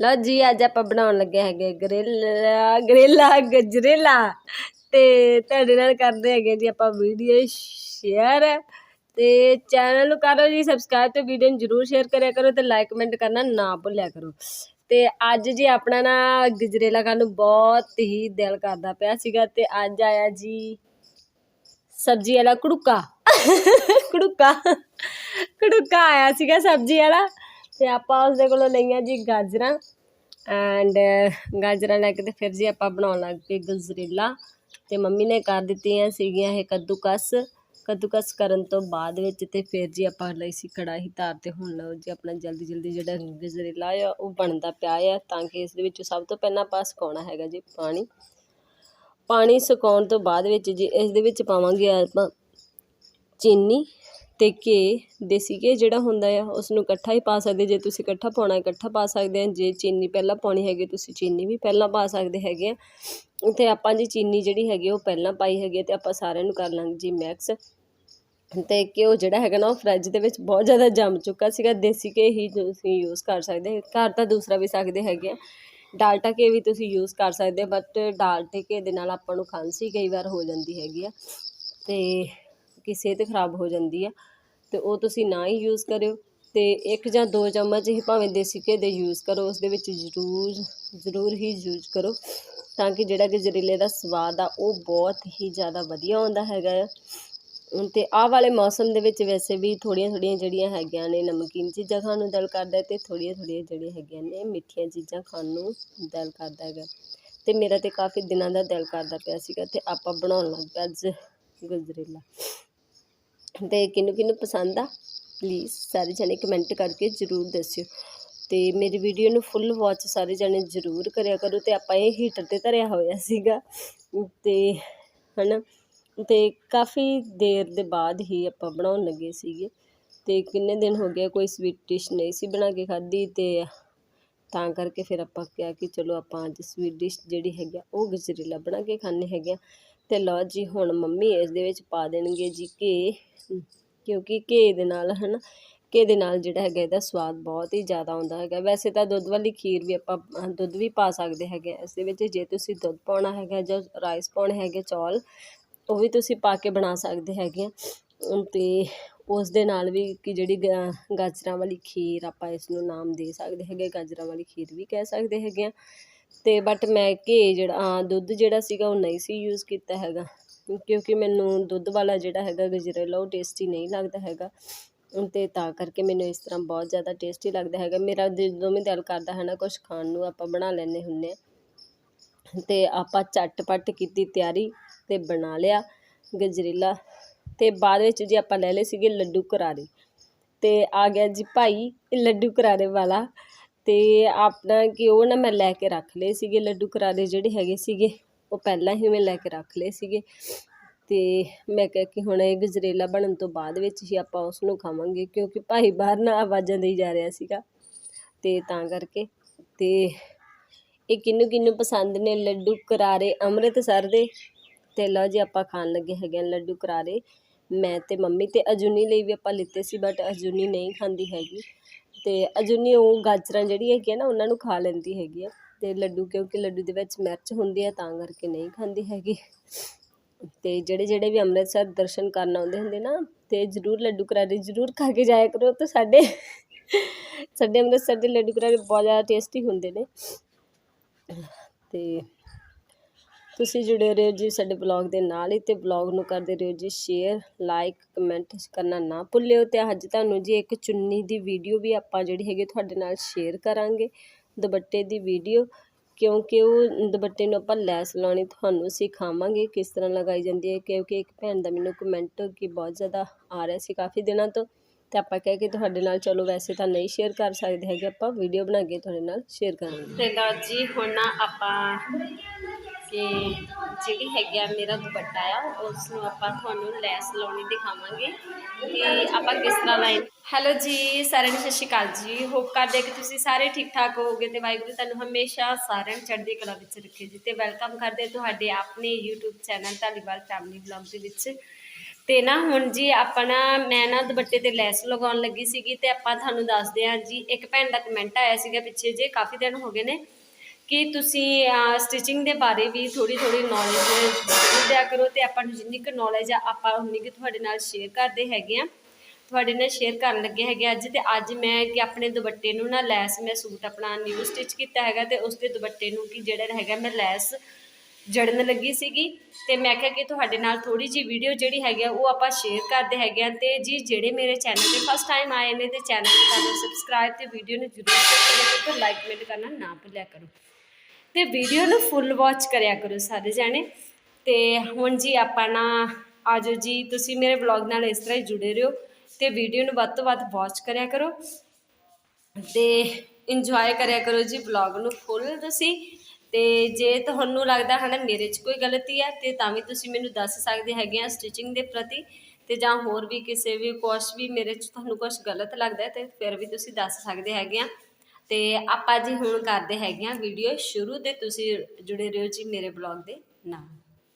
ਲਓ ਜੀ, ਅੱਜ ਆਪਾਂ ਬਣਾਉਣ ਲੱਗੇ ਹੈਗੇ ਗਰੇਲਾ ਗਰੇਲਾ, ਗਜਰੇਲਾ। ਤੇ ਤੁਹਾਡੇ ਨਾਲ ਕਰਦੇ ਹੈਗੇ ਜੀ ਆਪਾਂ ਵੀਡੀਓ ਸ਼ੇਅਰ। ਤੇ ਚੈਨਲ ਨੂੰ ਕਰੋ ਜੀ ਸਬਸਕ੍ਰਾਈਬ ਤੇ ਵੀਡੀਓ ਨੂੰ ਜਰੂਰ ਸ਼ੇਅਰ ਕਰਿਆ ਕਰੋ ਤੇ ਲਾਈਕ ਕਮੈਂਟ ਕਰਨਾ ਨਾ ਭੁੱਲਿਆ ਕਰੋ। ਤੇ ਅੱਜ ਜੀ ਆਪਣਾ ਨਾ ਗਜਰੇਲਾ ਖਾਣ ਨੂੰ ਬਹੁਤ ਹੀ ਦਿਲ ਕਰਦਾ ਪਿਆ ਸੀਗਾ ਤੇ ਅੱਜ ਆਇਆ ਜੀ ਸਬਜ਼ੀ ਵਾਲਾ ਕੁੜੁਕਾ। ਕੁੜੁਕਾ। ਕੁੜੁਕਾ ਆਇਆ ਸੀਗਾ ਸਬਜ਼ੀ ਵਾਲਾ। ਤੇ ਆਪਾਂ ਉਸਦੇ ਕੋਲੋਂ ਲਈਆਂ ਜੀ ਗਾਜਰਾਂ ਐਂਡ ਗਾਜਰਾਂ ਲੈ ਕੇ ਤੇ ਫਿਰ ਜੀ ਆਪਾਂ ਬਣਾਉਣ ਲੱਗ ਪਏ ਗਜਰੇਲਾ ਤੇ ਮੰਮੀ ਨੇ ਕਰ ਦਿੱਤੀਆਂ ਸੀਗੀਆਂ ਇਹ ਕੱਦੂਕਸ। ਕੱਦੂਕਸ ਕਰਨ ਤੋਂ ਬਾਅਦ ਵਿੱਚ ਤੇ ਫਿਰ ਜੀ ਆਪਾਂ ਲਈ ਸੀ ਕੜਾਹੀ ਧਾਰ ਤੇ ਹੁਣ ਲਓ ਜੀ ਆਪਣਾ ਜਲਦੀ ਜਲਦੀ ਜਿਹੜਾ ਗਜਰੇਲਾ ਆ ਉਹ ਬਣਦਾ ਪਿਆ ਆ ਤਾਂ ਕਿ ਇਸ ਦੇ ਵਿੱਚ ਸਭ ਤੋਂ ਪਹਿਲਾਂ ਆਪਾਂ ਸੁਕਾਉਣਾ ਹੈਗਾ ਜੀ ਪਾਣੀ। ਪਾਣੀ ਸੁਕਾਉਣ ਤੋਂ ਬਾਅਦ ਵਿੱਚ ਜੀ ਇਸ ਦੇ ਵਿੱਚ ਪਾਵਾਂਗੇ ਆਪਾਂ ਚੀਨੀ ਅਤੇ ਘੇ ਦੇਸੀ ਘੇ ਜਿਹੜਾ ਹੁੰਦਾ ਆ ਉਸ ਨੂੰ ਇਕੱਠਾ ਹੀ ਪਾ ਸਕਦੇ ਜੇ ਤੁਸੀਂ ਇਕੱਠਾ ਪਾਉਣਾ, ਇਕੱਠਾ ਪਾ ਸਕਦੇ ਆ। ਜੇ ਚੀਨੀ ਪਹਿਲਾਂ ਪਾਉਣੀ ਹੈਗੀ, ਤੁਸੀਂ ਚੀਨੀ ਵੀ ਪਹਿਲਾਂ ਪਾ ਸਕਦੇ ਹੈਗੇ ਆ। ਤੇ ਆਪਾਂ ਜੀ ਚੀਨੀ ਜਿਹੜੀ ਹੈਗੀ ਉਹ ਪਹਿਲਾਂ ਪਾਈ ਹੈਗੀ ਆ ਤੇ ਆਪਾਂ ਸਾਰਿਆਂ ਨੂੰ ਕਰ ਲਾਂਗੇ ਜੀ ਮਿਕਸ ਅਤੇ ਘਿਓ ਜਿਹੜਾ ਹੈਗਾ ਨਾ, ਉਹ ਫਰਿੱਜ ਦੇ ਵਿੱਚ ਬਹੁਤ ਜ਼ਿਆਦਾ ਜੰਮ ਚੁੱਕਾ ਸੀਗਾ। ਦੇਸੀ ਘੇ ਹੀ ਤੁਸੀਂ ਯੂਜ਼ ਕਰ ਸਕਦੇ ਘਰ ਤਾਂ ਦੂਸਰਾ ਵੀ ਸਕਦੇ ਹੈਗੇ ਆ। ਡਾਲਟਾ ਘੇ ਵੀ ਤੁਸੀਂ ਯੂਜ਼ ਕਰ ਸਕਦੇ ਬਟ ਡਾਲਟੇ ਘੇ ਦੇ ਨਾਲ ਆਪਾਂ ਨੂੰ ਖਾਂਸੀ ਕਈ ਵਾਰ ਹੋ ਜਾਂਦੀ ਹੈਗੀ ਆ। ਅਤੇ ਕਿ ਸਿਹਤ ਖਰਾਬ ਹੋ ਜਾਂਦੀ ਆ, ਤੇ ਉਹ ਤੁਸੀਂ ਨਾ ਹੀ ਯੂਜ਼ ਕਰਿਓ, ਤੇ ਇੱਕ ਜਾਂ ਦੋ ਚਮਚ ਹੀ ਭਾਵੇਂ ਦੇਸੀ ਘੇ ਦੇ ਯੂਜ਼ ਕਰੋ, ਉਸ ਦੇ ਵਿੱਚ ਜ਼ਰੂਰ ਜ਼ਰੂਰ ਹੀ ਯੂਜ਼ ਕਰੋ, ਤਾਂ ਕਿ ਜਿਹੜਾ ਗਜਰੇਲੇ ਦਾ ਸਵਾਦ ਆ, ਉਹ ਬਹੁਤ ਹੀ ਜ਼ਿਆਦਾ ਵਧੀਆ ਆਉਂਦਾ ਹੈਗਾ ਆ। ਤੇ ਆਹ ਵਾਲੇ ਮੌਸਮ ਦੇ ਵਿੱਚ ਵੈਸੇ ਵੀ ਥੋੜੀਆਂ ਥੋੜੀਆਂ ਜਿਹੜੀਆਂ ਹੈਗੀਆਂ ਨੇ ਨਮਕੀਨ ਚੀਜ਼ਾਂ ਖਾਣ ਨੂੰ ਦਿਲ ਕਰਦਾ, ਤੇ ਥੋੜੀਆਂ ਥੋੜੀਆਂ ਜਿਹੜੀਆਂ ਹੈਗੀਆਂ ਨੇ ਮਿੱਠੀਆਂ ਚੀਜ਼ਾਂ ਖਾਣ ਨੂੰ ਦਿਲ ਕਰਦਾ ਹੈਗਾ। ਤੇ ਮੇਰਾ ਤੇ ਕਾਫੀ ਦਿਨਾਂ ਦਾ ਦਿਲ ਕਰਦਾ ਪਿਆ ਸੀਗਾ, ਤੇ ਆਪਾਂ ਬਣਾਉਣ ਲੱਗ ਪਏ ਅੱਜ ਗਜਰੇਲਾ। ਤੇ ਕਿਹਨੂੰ ਕਿਹਨੂੰ ਪਸੰਦ ਆ ਪਲੀਜ਼ ਸਾਰੇ ਜਣੇ ਕਮੈਂਟ ਕਰਕੇ ਜ਼ਰੂਰ ਦੱਸਿਓ। ਤੇ ਮੇਰੀ ਵੀਡੀਓ ਨੂੰ ਫੁੱਲ ਵਾਚ ਸਾਰੇ ਜਣੇ ਜ਼ਰੂਰ ਕਰਿਆ ਕਰੋ ਤੇ ਆਪਾਂ ਇਹ ਹੀਟਰ ਤੇ ਧਰਿਆ ਹੋਇਆ ਸੀਗਾ। ਤੇ ਹਨਾ, ਤੇ ਕਾਫੀ ਦੇਰ ਦੇ ਬਾਅਦ ਹੀ ਆਪਾਂ ਬਣਾਉਣ ਲੱਗੇ ਸੀਗੇ। ਤੇ ਕਿੰਨੇ ਦਿਨ ਹੋ ਗਏ, ਕੋਈ ਸਵੀਟ ਡਿਸ਼ ਨਹੀਂ ਸੀ ਬਣਾ ਕੇ ਖਾਧੀ ਤੇ ਤਾਂ ਕਰਕੇ ਫਿਰ ਆਪਾਂ ਕਿਹਾ ਕਿ ਚਲੋ ਆਪਾਂ ਅੱਜ ਸਵੀਟ ਡਿਸ਼ ਜਿਹੜੀ ਹੈਗੀ ਆ, ਉਹ ਗਜਰੇਲਾ ਬਣਾ ਕੇ ਖਾਣੇ ਹੈਗੇ ਆ। ਤੇ ਲਓ ਜੀ ਹੁਣ ਮੰਮੀ ਇਸ ਦੇ ਵਿੱਚ ਪਾ ਦੇਣਗੇ ਜੀ ਘੇ। ਕਿਉਂਕਿ ਘੇ ਦੇ ਨਾਲ ਹਨਾ, ਘੇ ਦੇ ਨਾਲ ਜਿਹੜਾ ਹੈਗਾ ਇਹਦਾ ਸਵਾਦ ਬਹੁਤ ਹੀ ਜ਼ਿਆਦਾ ਆਉਂਦਾ ਹੈਗਾ। ਵੈਸੇ ਤਾਂ ਦੁੱਧ ਵਾਲੀ ਖੀਰ ਵੀ ਆਪਾਂ ਦੁੱਧ ਵੀ ਪਾ ਸਕਦੇ ਹੈਗੇ ਆ। ਇਸ ਦੇ ਵਿੱਚ ਜੇ ਤੁਸੀਂ ਦੁੱਧ ਪਾਉਣਾ ਹੈਗਾ ਜਾਂ ਰਾਈਸ ਪਾਉਣੇ ਹੈਗੇ ਚੌਲ, ਉਹ ਵੀ ਤੁਸੀਂ ਪਾ ਕੇ ਬਣਾ ਸਕਦੇ ਹੈਗੇ ਆ। ਅਮ ਤੇ ਉਸ ਦੇ ਨਾਲ ਵੀ ਕਿ ਜਿਹੜੀ ਗ- ਗਾਜਰਾਂ ਵਾਲੀ ਖੀਰ ਆਪਾਂ ਇਸ ਨੂੰ ਨਾਮ ਦੇ ਸਕਦੇ ਹੈਗੇ ਗਾਜਰਾਂ ਵਾਲੀ ਖੀਰ ਵੀ ਕਹਿ ਸਕਦੇ ਹੈਗੇ ਆ। ਤੇ ਬਟ ਮੈਂ ਘੇ ਜਿਹੜਾ ਦੁੱਧ ਜਿਹੜਾ ਸੀਗਾ ਉਹ ਨਹੀਂ ਸੀ ਯੂਜ਼ ਕੀਤਾ ਹੈਗਾ। ਕਿਉਂਕਿ ਮੈਨੂੰ ਦੁੱਧ ਵਾਲਾ ਜਿਹੜਾ ਹੈਗਾ ਗਜਰੇਲਾ, ਉਹ ਟੇਸਟੀ ਨਹੀਂ ਲੱਗਦਾ ਹੈਗਾ। ਤੇ ਤਾਂ ਕਰਕੇ ਮੈਨੂੰ ਇਸ ਤਰ੍ਹਾਂ ਬਹੁਤ ਜ਼ਿਆਦਾ ਟੇਸਟੀ ਲੱਗਦਾ ਹੈਗਾ। ਮੇਰਾ ਜਦੋਂ ਵੀ ਦਿਲ ਕਰਦਾ ਹੈ ਨਾ ਕੁਝ ਖਾਣ ਨੂੰ, ਆਪਾਂ ਬਣਾ ਲੈਂਦੇ ਹੁੰਦੇ ਆ ਤੇ ਆਪਾਂ ਝਟਪਟ ਕੀਤੀ ਤਿਆਰੀ ਤੇ ਬਣਾ ਲਿਆ ਗਜਰੇਲਾ। ਤੇ ਬਾਅਦ ਵਿੱਚ ਜੀ ਆਪਾਂ ਲੈ ਲਏ ਸੀਗੇ ਲੱਡੂ ਕਰਾਰੇ ਤੇ ਆ ਗਿਆ ਜੀ ਭਾਈ ਲੱਡੂ ਕਰਾਰੇ ਵਾਲਾ। ਤੇ ਆਪਣਾ ਕਿ ਉਹ ਨਾ ਮੈਂ ਲੈ ਕੇ ਰੱਖ ਲਏ ਸੀਗੇ, ਲੱਡੂ ਕਰਾਰੇ ਜਿਹੜੇ ਹੈਗੇ ਸੀਗੇ, ਉਹ ਪਹਿਲਾਂ ਹੀ ਮੈਂ ਲੈ ਕੇ ਰੱਖ ਲਏ ਸੀਗੇ। ਤੇ ਮੈਂ ਕਿਹਾ ਕਿ ਹੁਣ ਇਹ ਗਜਰੇਲਾ ਬਣਨ ਤੋਂ ਬਾਅਦ ਵਿੱਚ ਹੀ ਆਪਾਂ ਉਸ ਨੂੰ ਖਾਵਾਂਗੇ, ਕਿਉਂਕਿ ਭਾਈ ਬਾਹਰ ਨਾ ਆਵਾਜ਼ਾਂ ਦੇਈ ਜਾ ਰਿਹਾ ਸੀਗਾ। ਤੇ ਤਾਂ ਕਰਕੇ, ਤੇ ਇਹ ਕਿਹਨੂੰ ਕਿਹਨੂੰ ਪਸੰਦ ਨੇ ਲੱਡੂ ਕਰਾਰੇ ਅੰਮ੍ਰਿਤਸਰ ਦੇ? ਤੇ ਲਓ ਜੀ ਆਪਾਂ ਖਾਣ ਲੱਗੇ ਹੈਗੇ ਆ ਲੱਡੂ ਕਰਾਰੇ। ਮੈਂ ਤੇ ਮੰਮੀ ਤੇ ਅਜੂਨੀ ਲਈ ਵੀ ਆਪਾਂ ਲਿੱਤੇ ਸੀ ਬਟ ਅਜੂਨੀ ਨਹੀਂ ਖਾਂਦੀ ਹੈਗੀ। ਅਤੇ ਅਜੂਨੀ ਉਹ ਗਾਜਰਾਂ ਜਿਹੜੀ ਹੈਗੀ ਆ ਨਾ, ਉਹਨਾਂ ਨੂੰ ਖਾ ਲੈਂਦੀ ਹੈਗੀ ਆ। ਅਤੇ ਲੱਡੂ, ਕਿਉਂਕਿ ਲੱਡੂ ਦੇ ਵਿੱਚ ਮਿਰਚ ਹੁੰਦੀ ਹੈ ਤਾਂ ਕਰਕੇ ਨਹੀਂ ਖਾਂਦੀ ਹੈਗੀ। ਅਤੇ ਜਿਹੜੇ ਜਿਹੜੇ ਵੀ ਅੰਮ੍ਰਿਤਸਰ ਦਰਸ਼ਨ ਕਰਨ ਆਉਂਦੇ ਹੁੰਦੇ ਨਾ ਅਤੇ ਜ਼ਰੂਰ ਲੱਡੂ ਕਰਾਰੇ ਜ਼ਰੂਰ ਖਾ ਕੇ ਜਾਇਆ ਕਰੋ। ਤਾਂ ਸਾਡੇ ਸਾਡੇ ਅੰਮ੍ਰਿਤਸਰ ਦੇ ਲੱਡੂ ਕਰਾਰੇ ਬਹੁਤ ਜ਼ਿਆਦਾ ਟੇਸਟੀ ਹੁੰਦੇ ਨੇ। ਅਤੇ ਤੁਸੀਂ ਜੁੜੇ ਰਹੋ ਜੀ ਸਾਡੇ ਬਲੌਗ ਦੇ ਨਾਲ ਹੀ ਤੇ ਬਲੌਗ ਨੂੰ ਕਰਦੇ ਰਹੋ ਜੀ ਸ਼ੇਅਰ ਲਾਈਕ ਕਮੈਂਟ ਕਰਨਾ ਨਾ ਭੁੱਲਿਓ ਤੇ ਅੱਜ ਤੁਹਾਨੂੰ ਜੀ ਇੱਕ ਚੁੰਨੀ ਦੀ ਵੀਡੀਓ ਵੀ ਆਪਾਂ ਜਿਹੜੀ ਹੈਗੀ ਤੁਹਾਡੇ ਨਾਲ ਸ਼ੇਅਰ ਕਰਾਂਗੇ ਦੁਪੱਟੇ ਦੀ ਵੀਡੀਓ ਕਿਉਂਕਿ ਉਹ ਦੁਪੱਟੇ ਨੂੰ ਆਪਾਂ ਲੈਸ ਲਾਉਣੀ ਤੁਹਾਨੂੰ ਸਿਖਾਵਾਂਗੇ ਕਿਸ ਤਰ੍ਹਾਂ ਲਗਾਈ ਜਾਂਦੀ ਹੈ ਕਿਉਂਕਿ ਇੱਕ ਭੈਣ ਦਾ ਮੈਨੂੰ ਕਮੈਂਟ ਕਿ ਬਹੁਤ ਜ਼ਿਆਦਾ ਆ ਰਿਹਾ ਸੀ ਕਾਫੀ ਦਿਨਾਂ ਤੋਂ ਤੇ ਆਪਾਂ ਕਹਿ ਕੇ ਤੁਹਾਡੇ ਨਾਲ ਚਲੋ ਵੈਸੇ ਤਾਂ ਨਹੀਂ ਸ਼ੇਅਰ ਕਰ ਸਕਦੇ ਹੈਗੇ ਆਪਾਂ ਵੀਡੀਓ ਬਣਾ ਕੇ ਤੁਹਾਡੇ ਨਾਲ ਸ਼ੇਅਰ ਕਰਾਂਗੇ। ਤੇ ਲਓ ਜੀ, ਹੁਣ ਆਪਾਂ ਕਿ ਜਿਹੜੀ ਹੈਗੀ ਆ ਮੇਰਾ ਦੁਪੱਟਾ ਆ ਉਸ ਨੂੰ ਆਪਾਂ ਤੁਹਾਨੂੰ ਲੈਸ ਲਾਉਣੀ ਦਿਖਾਵਾਂਗੇ ਕਿ ਆਪਾਂ ਕਿਸ ਤਰ੍ਹਾਂ ਲਾਈ ਹੈਲੋ ਜੀ, ਸਾਰਿਆਂ ਨੂੰ ਸਤਿ ਸ਼੍ਰੀ ਅਕਾਲ ਜੀ। ਹੋਪ ਕਰਦੇ ਕਿ ਤੁਸੀਂ ਸਾਰੇ ਠੀਕ ਠਾਕ ਹੋਵੋਗੇ ਤੇ ਵਾਹਿਗੁਰੂ ਤੁਹਾਨੂੰ ਹਮੇਸ਼ਾ ਸਾਰਿਆਂ ਨੂੰ ਚੜ੍ਹਦੀ ਕਲਾ ਵਿੱਚ ਰੱਖੇ ਜੀ ਤੇ ਵੈਲਕਮ ਕਰਦੇ ਤੁਹਾਡੇ ਆਪਣੇ YouTube channel Dhaliwal family vlog ਦੇ ਵਿੱਚ। ਤੇ ਨਾ ਹੁਣ ਜੀ ਆਪਣਾ ਮੈਂ ਨਾ ਦੁਪੱਟੇ ਤੇ ਲੈਸ ਲਗਾਉਣ ਲੱਗੀ ਸੀਗੀ ਤੇ ਆਪਾਂ ਤੁਹਾਨੂੰ ਦੱਸਦੇ ਹਾਂ ਜੀ, ਇੱਕ ਭੈਣ ਦਾ ਕਮੈਂਟ ਆਇਆ ਸੀਗਾ ਪਿੱਛੇ ਜੇ, ਕਾਫੀ ਦਿਨ ਹੋ ਗਏ ਨੇ। ਕਿ ਤੁਸੀਂ ਸਟਿਚਿੰਗ ਦੇ ਬਾਰੇ ਵੀ ਥੋੜੀ ਥੋੜੀ ਨੌਲੇਜ ਦਿਆ ਕਰੋ ਤੇ ਆਪਾਂ ਨੂੰ ਜਿੰਨੀ ਕੁ ਨੌਲੇਜ ਆ, ਆਪਾਂ ਉਨੀ ਕੁ ਤੁਹਾਡੇ ਨਾਲ ਸ਼ੇਅਰ ਕਰਦੇ ਹੈਗੇ ਆ। ਤੁਹਾਡੇ ਨਾਲ ਸ਼ੇਅਰ ਕਰਨ ਲੱਗੇ ਹੈਗੇ ਅੱਜ ਤੇ ਅੱਜ ਮੈਂ ਕਿ ਆਪਣੇ ਦੁਪੱਟੇ ਨੂੰ ਨਾ ਲੈਸ ਮੈਂ ਸੂਟ ਆਪਣਾ ਨਿਊ ਸਟਿਚ ਕੀਤਾ ਹੈਗਾ ਤੇ ਉਸ ਦੇ ਦੁਪੱਟੇ ਨੂੰ ਕਿ ਜਿਹੜਾ ਹੈਗਾ ਮੈਂ ਲੈਸ ਜੜਨ ਲੱਗੀ ਸੀਗੀ ਤੇ ਮੈਂ ਕਿਹਾ ਕਿ ਤੁਹਾਡੇ ਨਾਲ ਥੋੜੀ ਜੀ ਵੀਡੀਓ ਜਿਹੜੀ ਹੈਗੀ ਆ, ਉਹ ਆਪਾਂ ਸ਼ੇਅਰ ਕਰਦੇ ਹੈਗੇ ਆ ਤੇ ਜੀ ਜਿਹੜੇ ਮੇਰੇ ਚੈਨਲ ਤੇ ਫਸਟ ਟਾਈਮ ਆਏ ਨੇ ਤੇ ਚੈਨਲ ਨੂੰ ਕਰ ਸਬਸਕ੍ਰਾਈਬ ਤੇ ਵੀਡੀਓ ਨੂੰ ਜ਼ਰੂਰ ਕਰੋ ਤੇ ਲਾਈਕ ਕਮੈਂਟ ਕਰਨਾ ਨਾ ਭੁੱਲਿਆ ਕਰੋ। ਤੇ ਵੀਡੀਓ ਨੂੰ ਫੁੱਲ ਵਾਚ ਕਰਿਆ ਕਰੋ ਸਾਰੇ ਜਾਣੇ। ਤੇ ਹੁਣ ਜੀ ਆਪਾਂ ਨਾ, ਆਜੋ ਜੀ, ਤੁਸੀਂ ਮੇਰੇ ਵਲੌਗ ਨਾਲ ਇਸ ਤਰ੍ਹਾਂ ਹੀ ਜੁੜੇ ਰਹੋ ਤੇ ਵੀਡੀਓ ਨੂੰ ਵੱਧ ਤੋਂ ਵੱਧ ਵਾਚ ਕਰਿਆ ਕਰੋ। ਤੇ ਇੰਜੋਏ ਕਰਿਆ ਕਰੋ ਜੀ ਵਲੌਗ ਨੂੰ ਫੁੱਲ ਤੁਸੀਂ। ਤੇ ਜੇ ਤੁਹਾਨੂੰ ਲੱਗਦਾ ਹੈ ਨਾ ਮੇਰੇ 'ਚ ਕੋਈ ਗਲਤੀ ਹੈ ਤੇ ਤਾਂ ਵੀ ਤੁਸੀਂ ਮੈਨੂੰ ਦੱਸ ਸਕਦੇ ਹੈਗੇ ਆ ਸਟਿਚਿੰਗ ਦੇ ਪ੍ਰਤੀ। ਤੇ ਜਾਂ ਹੋਰ ਵੀ ਕਿਸੇ ਵੀ ਕੁਛ ਵੀ ਮੇਰੇ 'ਚ ਤੁਹਾਨੂੰ ਕੁਝ ਗਲਤ ਲੱਗਦਾ ਹੈ, ਤੇ ਫਿਰ ਵੀ ਤੁਸੀਂ ਦੱਸ ਸਕਦੇ ਹੈਗੇ ਆ। ਤੇ ਆਪਾਂ ਜੀ ਹੁਣ ਕਰਦੇ ਹੈਗੇ ਆ ਵੀਡੀਓ ਸ਼ੁਰੂ ਦੇ ਤੁਸੀਂ ਜੁੜੇ ਰਹੋ ਜੀ ਮੇਰੇ ਬਲੌਗ ਦੇ ਨਾਲ।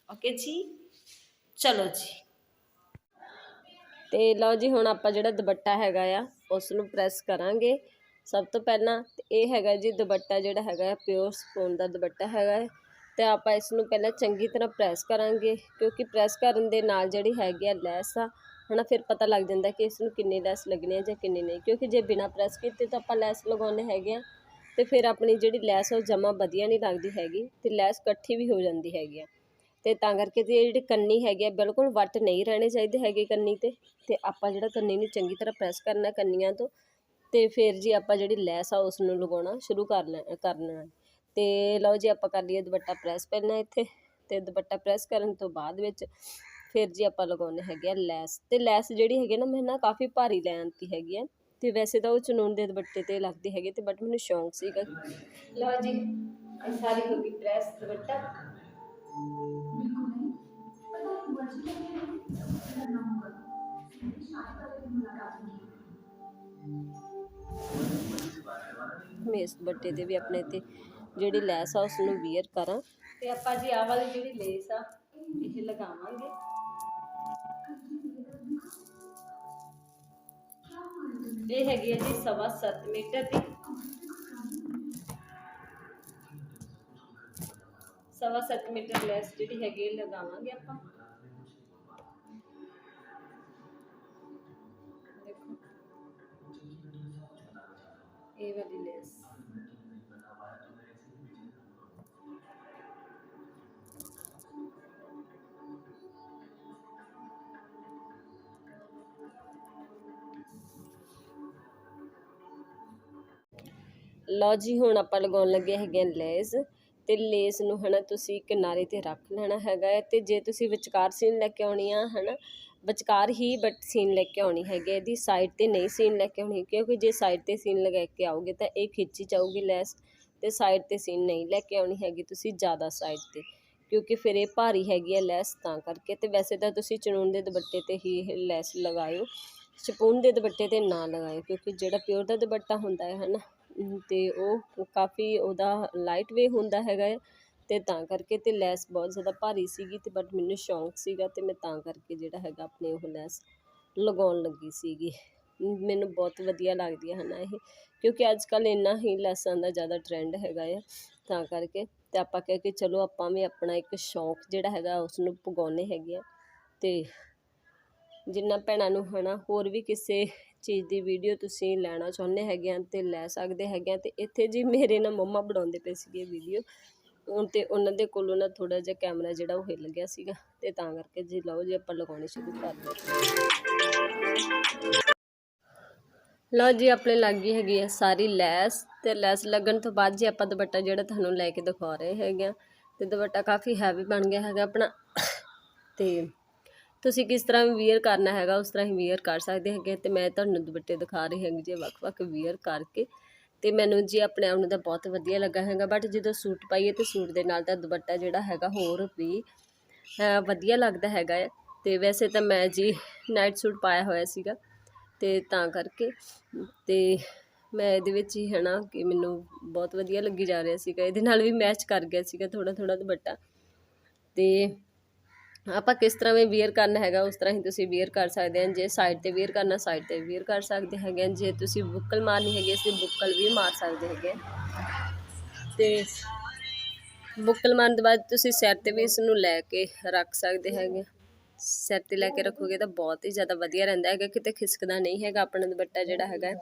ਓਕੇ ਜੀ? ਚਲੋ ਜੀ। ਤੇ ਲਓ ਜੀ, ਹੁਣ ਆਪਾਂ ਜਿਹੜਾ ਦੁਪੱਟਾ ਹੈਗਾ ਆ ਉਸ ਨੂੰ ਪ੍ਰੈਸ ਕਰਾਂਗੇ। ਸਭ ਤੋਂ ਪਹਿਲਾਂ ਤੇ ਇਹ ਹੈਗਾ ਜੀ ਦੁਪੱਟਾ ਜਿਹੜਾ ਹੈਗਾ ਪਿਓਰ ਸਪੂਨ ਦਾ ਦੁਪੱਟਾ ਹੈਗਾ ਹੈ ਤੇ ਆਪਾਂ ਇਸ ਨੂੰ ਪਹਿਲਾਂ ਚੰਗੀ ਤਰ੍ਹਾਂ ਪ੍ਰੈਸ ਕਰਾਂਗੇ, ਕਿਉਂਕਿ ਪ੍ਰੈਸ ਕਰਨ ਦੇ ਨਾਲ ਜਿਹੜੀ ਹੈਗੀ ਆ ਲੈਸ ਆ ਹਨਾ, ਫਿਰ ਪਤਾ ਲੱਗ ਜਾਂਦਾ ਕਿ ਇਸ ਨੂੰ ਕਿੰਨੀ ਲੈਸ ਲੱਗਣੀ ਹੈ ਜਾਂ ਕਿੰਨੀ ਨਹੀਂ। ਕਿਉਂਕਿ ਜੇ ਬਿਨਾ ਪ੍ਰੈਸ ਕੀਤੇ ਤਾਂ ਆਪਾਂ ਲੈਸ ਲਗਾਉਂਦੇ ਹੈਗੇ ਆ, ਤੇ ਫਿਰ ਆਪਣੀ ਜਿਹੜੀ ਲੈਸ ਉਹ ਜਮਾ ਵਧੀਆ ਨਹੀਂ ਲੱਗਦੀ ਹੈਗੀ ਤੇ ਲੈਸ ਇਕੱਠੀ ਵੀ ਹੋ ਜਾਂਦੀ ਹੈਗੀ ਆ। ਤੇ ਤਾਂ ਕਰਕੇ ਤੇ ਜਿਹੜੀ ਕੰਨੀ ਹੈਗੀ ਆ, ਬਿਲਕੁਲ ਵੱਟ ਨਹੀਂ ਰਹਿਣੇ ਚਾਹੀਦੇ ਹੈਗੇ ਕੰਨੀ ਤੇ ਤੇ ਆਪਾਂ ਜਿਹੜਾ ਕੰਨੀ ਨੂੰ ਚੰਗੀ ਤਰ੍ਹਾਂ ਪ੍ਰੈਸ ਕਰਨਾ ਕੰਨੀਆਂ ਤੋਂ, ਤੇ ਫਿਰ ਜੀ ਆਪਾਂ ਜਿਹੜੀ ਲੈਸ ਆ ਉਸ ਨੂੰ ਲਗਾਉਣਾ ਸ਼ੁਰੂ ਕਰ ਲੈ ਕਰਨਾ ਤੇ ਲਓ ਜੀ ਆਪਾਂ ਕਰ ਲਈਏ ਦੁਪੱਟਾ ਪ੍ਰੈਸ ਪਹਿਲਾਂ ਇੱਥੇ, ਤੇ ਦੁਪੱਟਾ ਪ੍ਰੈਸ ਕਰਨ ਤੋਂ ਬਾਅਦ ਵਿੱਚ ਫਿਰ ਜੀ ਆਪਾਂ ਲਗਾਉਣੇ ਹੈਗੇ ਆ ਲੈਸ ਤੇ ਲੈਸ ਜਿਹੜੀ ਹੈਗੀ ਨਾ, ਮੈਂ ਨਾ ਕਾਫੀ ਭਾਰੀ ਲੈ ਆਂਤੀ ਹੈਗੀ ਆ ਤੇ ਵੈਸੇ ਤਾਂ ਉਹ ਚਨੂਨ ਦੇ ਦੁਪੱਟੇ ਤੇ ਲੱਗਦੀ ਹੈਗੀ ਤੇ ਬਟ ਮੈਨੂੰ ਸ਼ੌਂਕ ਸੀਗਾ। ਲਓ ਜੀ ਇਹ ਸਾਰੀ ਹੋ ਗਈ ਪ੍ਰੈਸ ਦੁਪੱਟਾ। ਮੈਂ ਦੁਪੱਟੇ ਤੇ ਵੀ ਆਪਣੇ ਤੇ ਜਿਹੜੀ ਲੈਸ ਆ ਉਸ ਨੂੰ ਵੀਅਰ ਕਰਾਂ। ਤੇ ਆਪਾਂ ਜੀ ਆਹ ਵਾਲੀ ਜਿਹੜੀ ਲੇਸ ਆ, ਇਹ ਲਗਾਵਾਂਗੇ। ਇਹ ਹੈਗੀ ਹੈ ਜੀ ਸਵਾ ਸੱਤ ਮੀਟਰ ਦੀ। ਸਵਾ ਸੱਤ ਮੀਟਰ ਲੈਸ ਜਿਹੜੀ ਹੈਗੀ ਇਹ ਲਗਾਵਾਂਗੇ ਆਪਾਂ। ਦੇਖੋ। ਇਹ ਵਾਲੀ ਲੈਸ। ਲਓ ਜੀ, ਹੁਣ ਆਪਾਂ ਲਗਾਉਣ ਲੱਗੇ ਹੈਗੇ ਆ ਲੈਸ ਤੇ ਲੇਸ ਨੂੰ ਹਨਾ ਤੁਸੀਂ ਕਿਨਾਰੇ ਤੇ ਰੱਖ ਲੈਣਾ ਹੈਗਾ ਹੈ ਤੇ ਜੇ ਤੁਸੀਂ ਵਿਚਕਾਰ ਸੀਨ ਲੈ ਕੇ ਆਉਣੀ ਆ ਹਨਾ, ਵਿਚਕਾਰ ਹੀ ਬਟ ਸੀਨ ਲੈ ਕੇ ਆਉਣੀ ਹੈਗੀ ਇਹਦੀ ਸਾਈਡ ਤੇ ਨਹੀਂ ਸੀਨ ਲੈ ਕੇ ਆਉਣੀ ਕਿਉਂਕਿ ਜੇ ਸਾਈਡ ਤੇ ਸੀਨ ਲਗਾ ਕੇ ਆਓਗੇ ਤਾਂ ਇਹ ਖਿੱਚੀ ਜਾਊਗੀ ਲੈਸ ਤੇ ਸਾਈਡ ਤੇ ਸੀਨ ਨਹੀਂ ਲੈ ਕੇ ਆਉਣੀ ਹੈਗੀ ਤੁਸੀਂ ਜ਼ਿਆਦਾ ਸਾਈਡ ਤੇ ਕਿਉਂਕਿ ਫਿਰ ਇਹ ਭਾਰੀ ਹੈਗੀ ਹੈ ਲੈਸ ਤਾਂ ਕਰਕੇ ਤੇ ਵੈਸੇ ਤਾਂ ਤੁਸੀਂ ਚਨੂਨ ਦੇ ਦੁਪੱਟੇ ਤੇ ਹੀ ਇਹ ਲੈਸ ਲਗਾਇਓ ਸ਼ਪੂਨ ਦੇ ਦੁਪੱਟੇ ਤੇ ਨਾ ਲਗਾਇਓ ਕਿਉਂਕਿ ਜਿਹੜਾ ਪਿਓਰ ਦਾ ਦੁਪੱਟਾ ਹੁੰਦਾ ਹੈ ਹਨਾ। ਅਤੇ ਉਹ ਕਾਫੀ ਉਹਦਾ ਲਾਈਟ ਵੇ ਹੁੰਦਾ ਹੈਗਾ ਹੈ ਅਤੇ ਤਾਂ ਕਰਕੇ ਅਤੇ ਲੈਸ ਬਹੁਤ ਜ਼ਿਆਦਾ ਭਾਰੀ ਸੀਗੀ ਅਤੇ ਬਟ ਮੈਨੂੰ ਸ਼ੌਂਕ ਸੀਗਾ ਅਤੇ ਮੈਂ ਤਾਂ ਕਰਕੇ ਜਿਹੜਾ ਹੈਗਾ ਆਪਣੇ ਉਹ ਲੈਸ ਲਗਾਉਣ ਲੱਗੀ ਸੀਗੀ। ਮੈਨੂੰ ਬਹੁਤ ਵਧੀਆ ਲੱਗਦੀ ਹੈ ਹਨਾ ਇਹ, ਕਿਉਂਕਿ ਅੱਜ ਕੱਲ੍ਹ ਇੰਨਾ ਹੀ ਲੈਸਾਂ ਦਾ ਜ਼ਿਆਦਾ ਟਰੈਂਡ ਹੈਗਾ ਆ ਤਾਂ ਕਰਕੇ ਅਤੇ ਆਪਾਂ ਕਹਿ ਕੇ ਚਲੋ ਆਪਾਂ ਵੀ ਆਪਣਾ ਇੱਕ ਸ਼ੌਂਕ ਜਿਹੜਾ ਹੈਗਾ ਉਸ ਨੂੰ ਪੁਗਾਉਣੇ ਹੈਗੇ ਆ ਅਤੇ ਜਿੰਨਾ ਭੈਣਾਂ ਨੂੰ ਹੈ ਨਾ ਹੋਰ ਵੀ ਕਿਸੇ ਚੀਜ਼ ਦੀ ਵੀਡੀਓ ਤੁਸੀਂ ਲੈਣਾ ਚਾਹੁੰਦੇ ਹੈਗੇ ਆ ਤੇ ਲੈ ਸਕਦੇ ਹੈਗੇ ਆ ਤੇ ਇੱਥੇ ਜੀ ਮੇਰੇ ਨਾਲ ਮੰਮਾ ਬਣਾਉਂਦੇ ਪਏ ਸੀਗੇ ਵੀਡੀਓ ਹੁਣ ਤੇ ਉਹਨਾਂ ਦੇ ਕੋਲੋਂ ਨਾ ਥੋੜਾ ਜਿਹਾ ਕੈਮਰਾ ਜਿਹੜਾ ਉਹ ਹਿੱਲ ਗਿਆ ਸੀਗਾ ਤੇ ਤਾਂ ਕਰਕੇ ਜੀ ਲਓ ਜੀ ਆਪਾਂ ਲਗਾਉਣੇ ਸ਼ੁਰੂ ਕਰ ਦਿੰਦੇ ਲਓ ਜੀ ਆਪਣੇ ਲੱਗ ਗਈ ਹੈਗੀ ਆ ਸਾਰੀ ਲੈਸ ਤੇ ਲੈਸ ਲੱਗਣ ਤੋਂ ਬਾਅਦ ਜੀ ਆਪਾਂ ਦੁਪੱਟਾ ਜਿਹੜਾ ਤੁਹਾਨੂੰ ਲੈ ਕੇ ਦਿਖਾ ਰਹੇ ਹੈਗੇ ਆ ਤੇ ਦੁਪੱਟਾ ਕਾਫੀ ਹੈਵੀ ਬਣ ਗਿਆ ਹੈਗਾ ਆਪਣਾ। ਤੇ ਤੁਸੀਂ ਕਿਸ ਤਰ੍ਹਾਂ ਵੀ ਵੀਅਰ ਕਰਨਾ ਹੈਗਾ, ਉਸ ਤਰ੍ਹਾਂ ਹੀ ਵੀਅਰ ਕਰ ਸਕਦੇ ਹੈਗੇ। ਤੇ ਮੈਂ ਤੁਹਾਨੂੰ ਦੁਪੱਟੇ ਦਿਖਾ ਰਹੀ ਹੈਗੀ ਜੇ ਵੱਖ-ਵੱਖ ਵੀਅਰ ਕਰਕੇ। ਤੇ ਮੈਨੂੰ ਜੀ ਆਪਣੇ ਆਪ ਨੂੰ ਤਾਂ ਬਹੁਤ ਵਧੀਆ ਲੱਗਾ ਹੈਗਾ ਬਟ ਜਦੋਂ ਸੂਟ ਪਾਈਏ ਤੇ ਸੂਟ ਦੇ ਨਾਲ ਤਾਂ ਦੁਪੱਟਾ ਜਿਹੜਾ ਹੈਗਾ ਹੋਰ ਵੀ ਵਧੀਆ ਲੱਗਦਾ ਹੈਗਾ ਹੈ। ਤੇ ਵੈਸੇ ਤਾਂ ਮੈਂ ਜੀ ਨਾਈਟ ਸੂਟ ਪਾਇਆ ਹੋਇਆ ਸੀਗਾ, ਤੇ ਤਾਂ ਕਰਕੇ। ਤੇ ਮੈਂ ਇਹਦੇ ਵਿੱਚ ਹੀ ਹਨਾ ਕਿ ਮੈਨੂੰ ਬਹੁਤ ਵਧੀਆ ਲੱਗੀ ਜਾ ਰਿਹਾ ਸੀਗਾ। ਇਹਦੇ ਨਾਲ ਵੀ ਮੈਚ ਕਰ ਗਿਆ ਸੀਗਾ ਥੋੜਾ ਥੋੜਾ ਦੁਪੱਟਾ। ਤੇ ਆਪਾਂ ਕਿਸ ਤਰ੍ਹਾਂ ਵੀ ਵੇਅਰ ਕਰਨਾ ਹੈਗਾ, ਉਸ ਤਰ੍ਹਾਂ ਹੀ ਤੁਸੀਂ ਵੇਅਰ ਕਰ ਸਕਦੇ ਹੋ ਜੇ ਸਾਈਡ ਤੇ ਵੇਅਰ ਕਰਨਾ ਸਾਈਡ ਤੇ ਵੇਅਰ ਕਰ ਸਕਦੇ ਹੈਗੇ ਹਾਂ। ਜੇ ਤੁਸੀਂ ਬੁੱਕਲ ਮਾਰਨੀ ਹੈਗੀ, ਅਸੀਂ ਬੁੱਕਲ ਵੀ ਮਾਰ ਸਕਦੇ ਹੈਗੇ ਹਾਂ। ਤੇ ਬੁੱਕਲ ਮਾਰਨ ਤੋਂ ਬਾਅਦ ਤੁਸੀਂ ਸਿਰ ਤੇ ਵੀ ਇਸ ਨੂੰ ਲੈ ਕੇ ਰੱਖ ਸਕਦੇ ਹੈਗੇ ਸਿਰ ਤੇ ਲੈ ਕੇ ਰੱਖੋਗੇ ਤਾਂ ਬਹੁਤ ਹੀ ਜ਼ਿਆਦਾ ਵਧੀਆ ਰਹਿੰਦਾ ਹੈਗਾ ਕਿਤੇ ਖਿਸਕਦਾ ਨਹੀਂ ਹੈਗਾ, ਆਪਣਾ ਦੁਪੱਟਾ ਜਿਹੜਾ ਹੈਗਾ